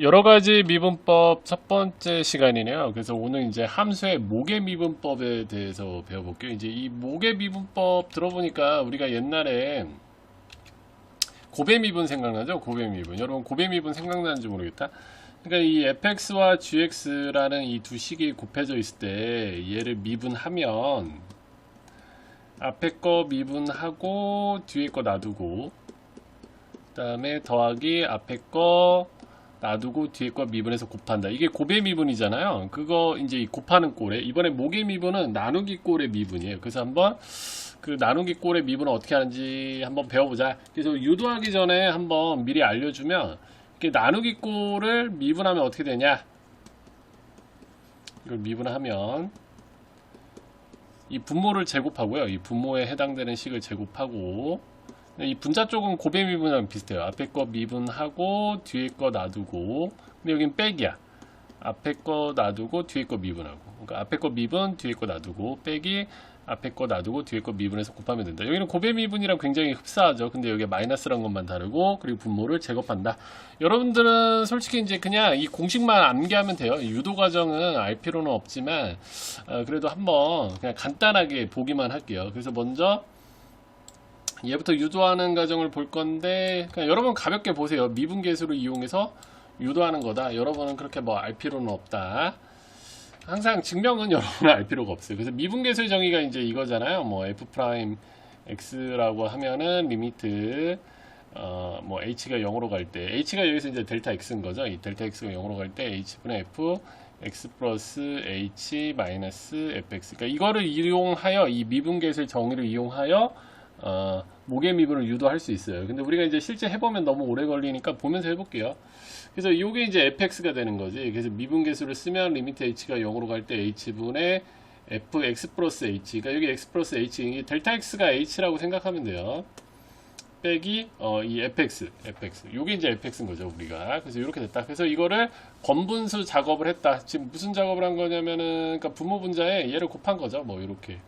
여러 가지 미분법 첫 번째 시간이네요. 그래서 오늘 이제 함수의 모계 미분법에 대해서 배워볼게요. 이제 이 모계 미분법 들어보니까 우리가 옛날에 고배 미분 생각나죠? 고배 미분. 여러분 고배 미분 생각나는지 모르겠다. 그러니까 이 fx와 gx라는 이 두 식이 곱해져 있을 때 얘를 미분하면 앞에 거 미분하고 뒤에 거 놔두고 그 다음에 더하기 앞에 거 놔두고 뒤에 거 미분해서 곱한다. 이게 고배 미분이잖아요. 그거 이제 이 곱하는 꼴에 이번에 모계 미분은 나누기 꼴의 미분이에요. 그래서 한번 그 나누기 꼴의 미분을 어떻게 하는지 한번 배워보자. 그래서 유도하기 전에 한번 미리 알려주면 이렇게 나누기 꼴을 미분하면 어떻게 되냐? 이걸 미분하면 이 분모를 제곱하고요. 이 분모에 해당되는 식을 제곱하고 이 분자 쪽은 고배 미분이랑 비슷해요. 앞에 거 미분하고 뒤에 거 놔두고 근데 여긴 빼기야. 앞에 거 놔두고 뒤에 거 미분하고 그러니까 앞에 거 미분 뒤에 거 놔두고 빼기 앞에 거 놔두고 뒤에 거 미분해서 곱하면 된다. 여기는 고배 미분이랑 굉장히 흡사하죠. 근데 여기 마이너스란 것만 다르고 그리고 분모를 제곱한다. 여러분들은 솔직히 이제 그냥 이 공식만 암기하면 돼요. 유도 과정은 알 필요는 없지만 어, 그래도 한번 그냥 간단하게 보기만 할게요. 그래서 먼저 얘부터 유도하는 과정을 볼 건데 그냥 여러분 가볍게 보세요. 미분계수를 이용해서 유도하는 거다. 여러분은 그렇게 뭐 알 필요는 없다. 항상 증명은 여러분은 알 필요가 없어요. 그래서 미분계수의 정의가 이제 이거잖아요. 뭐 f 프라임 x라고 하면은 리미트 어, 뭐 h가 0으로 갈 때 h가 여기서 이제 델타 x인 거죠. 이 델타 x가 0으로 갈 때 h분의 f x 플러스 h 마이너스 fx. 그러니까 이거를 이용하여 이 미분계수의 정의를 이용하여 어, 목의 미분을 유도할 수 있어요. 근데 우리가 이제 실제 해보면 너무 오래 걸리니까 보면서 해볼게요. 그래서 이게 이제 fx가 되는 거지. 그래서 미분 계수를 쓰면 리미트 h가 0으로 갈 때 h분의 fx 플러스 h. 그러니까 여기 x 플러스 h. 이게 델타 x가 h라고 생각하면 돼요. 빼기 어, 이 fx, fx. 요게 이제 fx인 거죠, 우리가. 그래서 이렇게 됐다. 그래서 이거를 번분수 작업을 했다. 지금 무슨 작업을 한 거냐면은 그러니까 분모 분자에 얘를 곱한 거죠. 뭐 이렇게.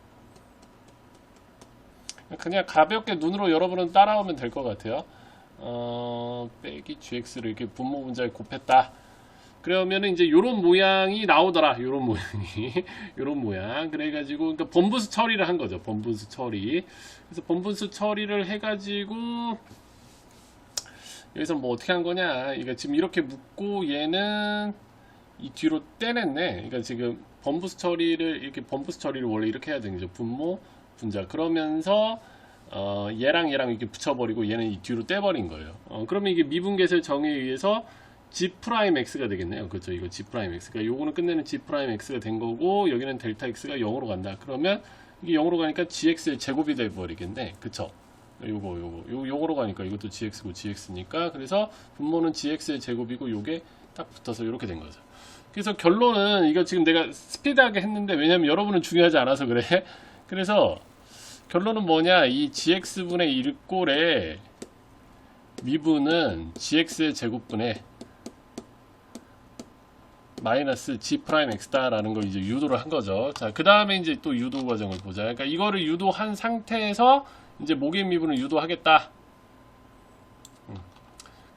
그냥 가볍게 눈으로 여러분은 따라오면 될 것 같아요. 어, 빼기 gx를 이렇게 분모 분자에 곱했다. 그러면 이제 요런 모양이 나오더라. 요런 모양이. 요런 모양. 그래가지고, 그러니까 번분수 처리를 한 거죠. 번분수 처리. 그래서 번분수 처리를 해가지고, 여기서 뭐 어떻게 한 거냐. 그러니까 지금 이렇게 묶고 얘는 이 뒤로 떼냈네. 그러니까 지금 번분수 처리를, 이렇게 번분수 처리를 원래 이렇게 해야 되는 거죠. 분모, 분자. 그러면서, 어, 얘랑 얘랑 이렇게 붙여버리고 얘는 이 뒤로 떼버린 거예요. 어, 그러면 이게 미분계수의 정의에 의해서 g 프라임 x가 되겠네요. 그렇죠. 이거 g 프라임 x. 그러니까 요거는 끝내는 g 프라임 x가 된 거고 여기는 델타 x가 0으로 간다. 그러면 이게 0으로 가니까 gx의 제곱이 돼 버리겠네. 그쵸? 요거 요거 요 요거로 가니까 이것도 gx고 gx니까 그래서 분모는 gx의 제곱이고 요게 딱 붙어서 이렇게 된 거죠. 그래서 결론은 이거 지금 내가 스피드하게 했는데 왜냐면 여러분은 중요하지 않아서 그래. 그래서 결론은 뭐냐? 이 gx분의 1꼴의 미분은 gx의 제곱분의 마이너스 g 프라임 x다라는 걸 이제 유도를 한 거죠. 자, 그 다음에 이제 또 유도 과정을 보자. 그러니까 이거를 유도한 상태에서 이제 목의 미분을 유도하겠다.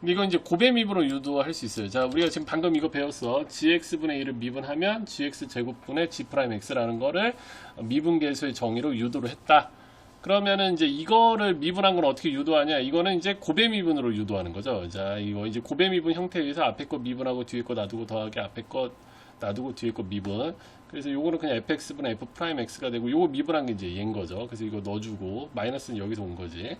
이건 이제 고배 미분으로 유도할 수 있어요. 자, 우리가 지금 방금 이거 배웠어. gx분의 1을 미분하면 gx 제곱분의 g 프라임 x라는 거를 미분 계수의 정의로 유도를 했다. 그러면은 이제 이거를 미분한 건 어떻게 유도하냐? 이거는 이제 고배 미분으로 유도하는 거죠. 자, 이거 이제 고배 미분 형태에 의해서 앞에 거 미분하고 뒤에 거 놔두고 더하기 앞에 거 놔두고 뒤에 거 미분. 그래서 요거는 그냥 fx분의 f 프라임 x가 되고 요거 미분한 게 이제 얘인 거죠. 그래서 이거 넣어주고 마이너스는 여기서 온 거지.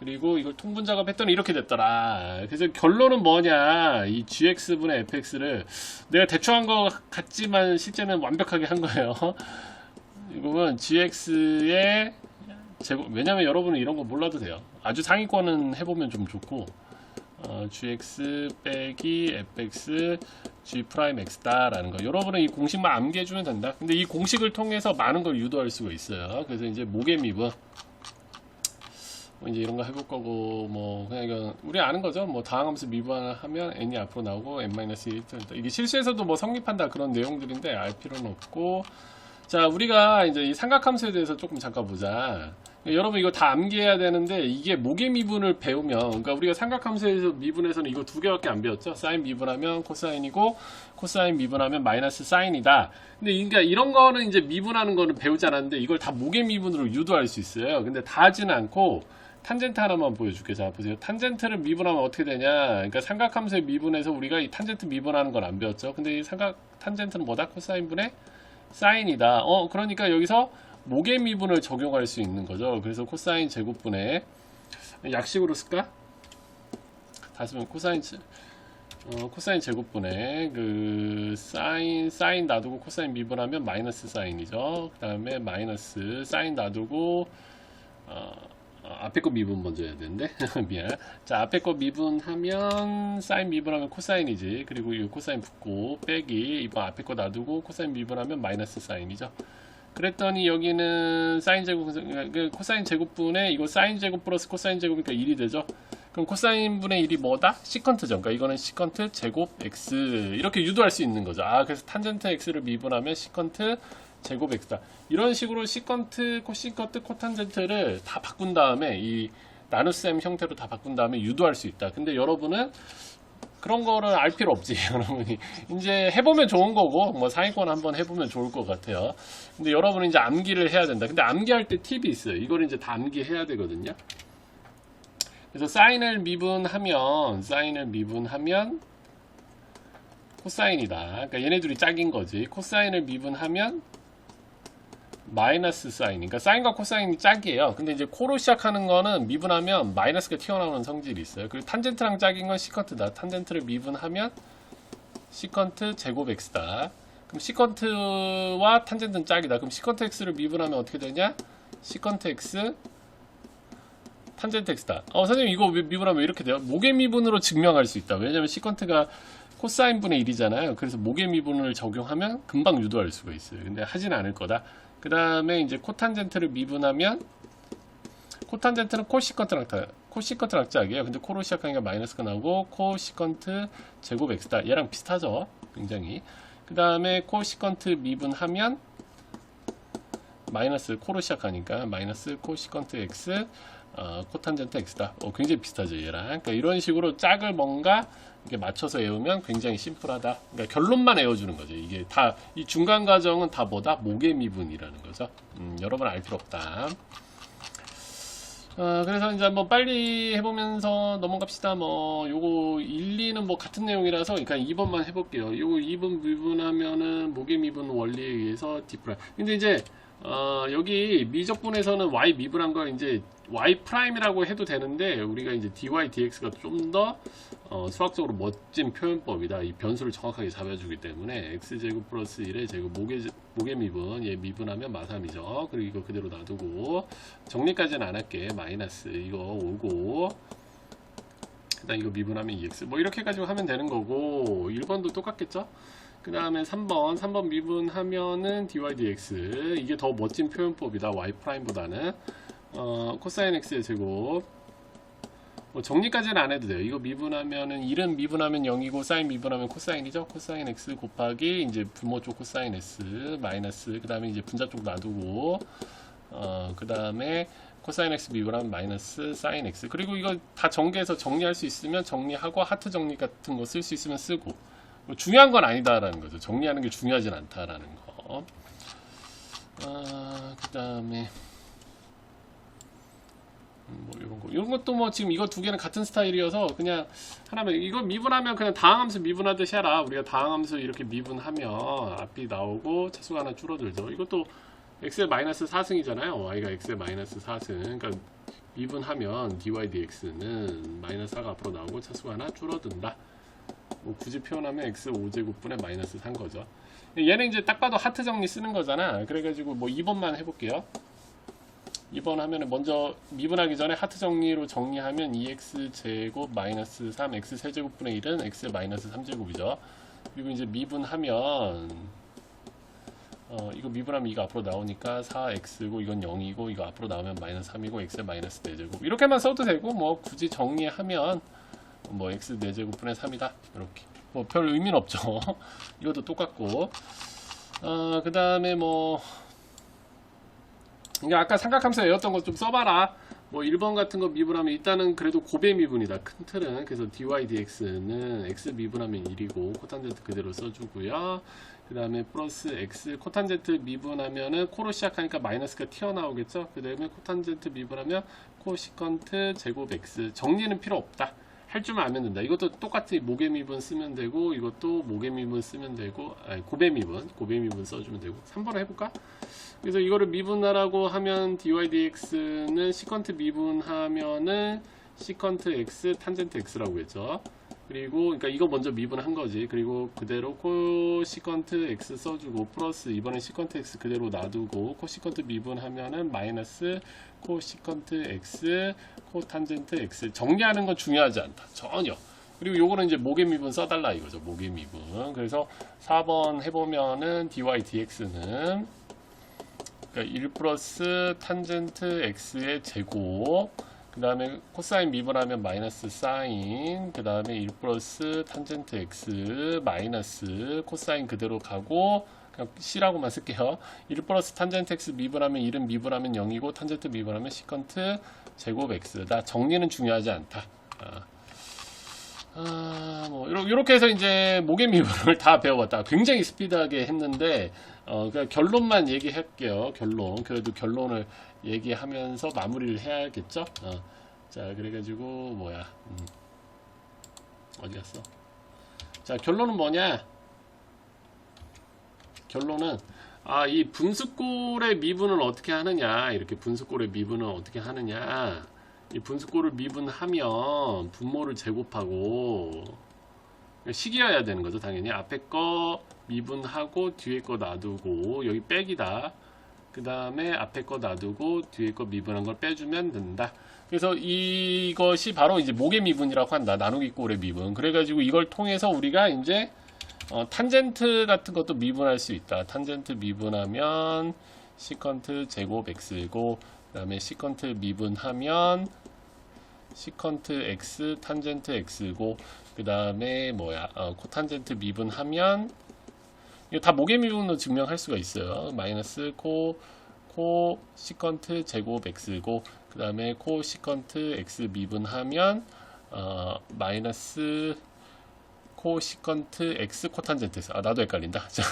그리고 이걸 통분 작업했더니 이렇게 됐더라. 그래서 결론은 뭐냐? 이 gx분의 fx를 내가 대충 한 거 같지만 실제는 완벽하게 한 거예요. 이거는 gx의 제곱, 왜냐면 여러분은 이런 거 몰라도 돼요. 아주 상위권은 해보면 좀 좋고, 어, gx 빼기 fx g 프라임 x다 라는 거. 여러분은 이 공식만 암기해주면 된다. 근데 이 공식을 통해서 많은 걸 유도할 수가 있어요. 그래서 이제 목의 미분. 뭐 이제 이런 거 해볼 거고, 뭐, 그냥 이건, 우리 아는 거죠. 뭐, 다항함수 미분하면 n이 앞으로 나오고, n-1 이게 실수에서도 뭐 성립한다 그런 내용들인데 알 필요는 없고, 자, 우리가 이제 이 삼각함수에 대해서 조금 잠깐 보자. 여러분 이거 다 암기해야 되는데 이게 목의 미분을 배우면 그러니까 우리가 삼각함수에서 미분에서는 이거 두 개밖에 안 배웠죠. 사인 미분하면 코사인이고 코사인 미분하면 마이너스 사인이다. 근데 그러니까 이런 거는 이제 미분하는 거는 배우지 않았는데 이걸 다 목의 미분으로 유도할 수 있어요. 근데 다 하지는 않고 탄젠트 하나만 보여줄게. 자 보세요. 탄젠트를 미분하면 어떻게 되냐? 그러니까 삼각함수의 미분에서 우리가 이 탄젠트 미분하는 건안 배웠죠. 근데 이 삼각 탄젠트는 뭐다? 코사인 분의 사인이다. 어 그러니까 여기서 목의 미분을 적용할 수 있는 거죠. 그래서 코사인 제곱분의 약식으로 쓸까? 다시 보면 코사인 제- 어, 코사인 제곱분의 그 사인 사인 놔두고 코사인 미분하면 마이너스 사인이죠. 그 다음에 마이너스 사인 놔두고 어, 어, 앞에 거 미분 먼저 해야 되는데 미안. 자 앞에 거 미분하면 사인 미분하면 코사인이지. 그리고 이 코사인 붙고 빼기 이번 앞에 거 놔두고 코사인 미분하면 마이너스 사인이죠. 그랬더니 여기는 사인 제곱 그 코사인 제곱분에 이거 사인 제곱 플러스 코사인 제곱이니까 1이 되죠. 그럼 코사인 분의 1이 뭐다? 시컨트죠. 그러니까 이거는 시컨트 제곱 x 이렇게 유도할 수 있는 거죠. 아 그래서 탄젠트 x를 미분하면 시컨트 제곱 x다. 이런 식으로 시컨트, 코시컨트, 코탄젠트를 다 바꾼 다음에 이 나눗셈 형태로 다 바꾼 다음에 유도할 수 있다. 근데 여러분은 그런 거를 알 필요 없지, 여러분이. 이제 해보면 좋은 거고, 뭐 상위권 한번 해보면 좋을 것 같아요. 근데 여러분은 이제 암기를 해야 된다. 근데 암기할 때 팁이 있어요. 이걸 이제 다 암기해야 되거든요. 그래서 사인을 미분하면, 사인을 미분하면, 코사인이다. 그러니까 얘네들이 짝인 거지. 코사인을 미분하면, 마이너스 사인. 그러니까 사인과 코사인이 짝이에요. 근데 이제 코로 시작하는 거는 미분하면 마이너스가 튀어나오는 성질이 있어요. 그리고 탄젠트랑 짝인 건 시컨트다. 탄젠트를 미분하면 시컨트 제곱 x다. 그럼 시컨트와 탄젠트는 짝이다. 그럼 시컨트 x를 미분하면 어떻게 되냐? 시컨트 x 탄젠트 x다. 어, 선생님 이거 왜 미분하면 왜 이렇게 돼요? 목의 미분으로 증명할 수 있다. 왜냐면 시컨트가 코사인 분의 1이잖아요. 그래서 목의 미분을 적용하면 금방 유도할 수가 있어요. 근데 하진 않을 거다. 그 다음에 이제 코탄젠트를 미분하면 코탄젠트는 코시컨트랑 다 코시컨트랑 짝이에요. 근데 코로 시작하니까 마이너스가 나오고 코시컨트 제곱 x다. 얘랑 비슷하죠. 굉장히. 그 다음에 코시컨트 미분하면 마이너스 코로 시작하니까 마이너스 코시컨트 x 어, 코탄젠트 x다. 어, 굉장히 비슷하죠 얘랑. 그러니까 이런 식으로 짝을 뭔가 이렇게 맞춰서 외우면 굉장히 심플하다. 그러니까 결론만 외워주는 거죠. 이게 다 이 중간 과정은 다 뭐다? 목의 미분이라는 거죠. 음, 여러분 알 필요 없다. 어, 그래서 이제 한번 빨리 해보면서 넘어갑시다. 뭐, 요거 1, 2는 뭐 같은 내용이라서, 그러니까 2번만 해볼게요. 요거 2번 미분하면은 목의 미분 원리에 의해서 D 프라임. 근데 이제, 어, 여기 미적분에서는 Y 미분한 걸 이제 Y 프라임이라고 해도 되는데, 우리가 이제 dy, dx가 좀 더, 어, 수학적으로 멋진 표현법이다. 이 변수를 정확하게 잡아주기 때문에, x제곱 플러스 1의 제곱 제- 목의 미분, 얘 미분하면 마삼이죠. 그리고 이거 그대로 놔두고, 정리까지는 안 할게. 마이너스 이거 오고 그다음 이거 미분하면 EX 뭐 이렇게 가지고 하면 되는 거고 1번도 똑같겠죠? 그 다음에 3번 3번 미분하면은 dy dx 이게 더 멋진 표현법이다 y 프라임보다는 어, 코사인 x의 제곱. 뭐 정리까지는 안 해도 돼요. 이거 미분하면은 1은 미분하면 0이고 사인 미분하면 코사인이죠. 코사인 x 곱하기 이제 분모 쪽 코사인 s 마이너스 그 다음에 이제 분자 쪽 놔두고 어, 그 다음에 코사인 x 미분하면 마이너스 사인 x 그리고 이거 다 전개해서 정리할 수 있으면 정리하고 하트 정리 같은 거 쓸 수 있으면 쓰고. 뭐 중요한 건 아니다라는 거죠. 정리하는 게 중요하진 않다라는 거. 아, 그 다음에 뭐 이런 거 이런 것도 뭐 지금 이거 두 개는 같은 스타일이어서 그냥 하나만 이거 미분하면 그냥 다항함수 미분하듯이 해라 우리가 다항함수 이렇게 미분하면 앞이 나오고 차수가 하나 줄어들죠 이것도 x의 마이너스 4승이잖아요. y가 x의 마이너스 4승. 그러니까 미분하면 dy dx는 마이너스 4가 앞으로 나오고 차수가 하나 줄어든다. 뭐 굳이 표현하면 x 5제곱분의 마이너스 3 거죠. 얘는 이제 딱 봐도 하트 정리 쓰는 거잖아. 그래가지고 뭐 2번만 해볼게요. 2번 하면은 먼저 미분하기 전에 하트 정리로 정리하면 2x 제곱 마이너스 3 x 세제곱분의 1은 x 마이너스 3제곱이죠. 그리고 이제 미분하면 어, 이거 미분하면 이거 앞으로 나오니까 4x고 이건 0이고 이거 앞으로 나오면 마이너스 3이고 x 마이너스 4제곱. 이렇게만 써도 되고 뭐 굳이 정리하면 뭐 x 4제곱분의 3이다. 이렇게. 뭐 별 의미는 없죠. 이것도 똑같고. 어, 그 다음에 뭐 그러니까 아까 삼각함수 외웠던 거좀 써봐라. 뭐 1번 같은 거 미분하면 일단은 그래도 고배 미분이다. 큰 틀은. 그래서 dy dx는 x 미분하면 1이고 코탄젠트 그대로 써주고요. 그 다음에 플러스 x 코탄젠트 미분하면은 코로 시작하니까 마이너스가 튀어나오겠죠. 그 다음에 코탄젠트 미분하면 코시컨트 제곱 x 정리는 필요 없다. 할 줄만 알면 된다. 이것도 똑같이 모개 미분 쓰면 되고 이것도 모개 미분 쓰면 되고 아니, 고배 미분 고배 미분 써주면 되고 3번 해볼까? 그래서 이거를 미분하라고 하면 dy dx는 시컨트 미분하면은 시컨트 x 탄젠트 x라고 했죠. 그리고 그러니까 이거 먼저 미분한 거지. 그리고 그대로 코시컨트 x 써주고 플러스 이번엔 시컨트 x 그대로 놔두고 코시컨트 미분하면은 마이너스 코시컨트 x 코탄젠트 x 정리하는 건 중요하지 않다. 전혀. 그리고 요거는 이제 모개 미분 써달라 이거죠. 모개 미분. 그래서 4번 해보면은 dy dx는 그러니까 1 플러스 탄젠트 x의 제곱 그 다음에 코사인 미분하면 마이너스 사인 그 다음에 1 플러스 탄젠트 x 마이너스 코사인 그대로 가고 그냥 c라고만 쓸게요 1 플러스 탄젠트 x 미분하면 1은 미분하면 0이고 탄젠트 미분하면 시컨트 제곱 x 다 정리는 중요하지 않다 아. 아, 뭐, 이렇게, 해서 이제 모개 미분을 다 배워봤다. 굉장히 스피드하게 했는데, 어, 그냥 결론만 얘기할게요. 결론. 그래도 결론을 얘기하면서 마무리를 해야겠죠? 어. 자, 그래가지고, 뭐야. 음. 어디 갔어? 자, 결론은 뭐냐? 결론은, 아, 이 분수꼴의 미분을 어떻게 하느냐. 이렇게 분수꼴의 미분을 어떻게 하느냐. 이 분수꼴을 미분하면 분모를 제곱하고 식이어야 되는 거죠 당연히. 앞에 거 미분하고 뒤에 거 놔두고 여기 빼기다. 그 다음에 앞에 거 놔두고 뒤에 거 미분한 걸 빼주면 된다. 그래서 이것이 바로 이제 모개 미분이라고 한다. 나누기 꼴의 미분. 그래가지고 이걸 통해서 우리가 이제 어, 탄젠트 같은 것도 미분할 수 있다. 탄젠트 미분하면 시컨트 제곱 x고 그 다음에 시컨트 미분하면 시컨트 x 탄젠트 x고 그 다음에 뭐야 어, 코탄젠트 미분하면 이거 다 모개 미분으로 증명할 수가 있어요. 마이너스 코, 코 시컨트 제곱 x고 그 다음에 코 시컨트 x 미분하면 어, 마이너스 코 시컨트 x 코탄젠트 x 아 나도 헷갈린다. 자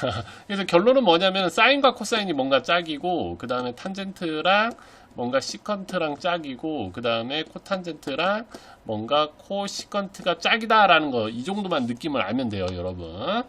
그래서 결론은 뭐냐면 사인과 코사인이 뭔가 짝이고 그 다음에 탄젠트랑 뭔가 시컨트랑 짝이고 그 다음에 코탄젠트랑 뭔가 코 시컨트가 짝이다라는 거 이 정도만 느낌을 알면 돼요 여러분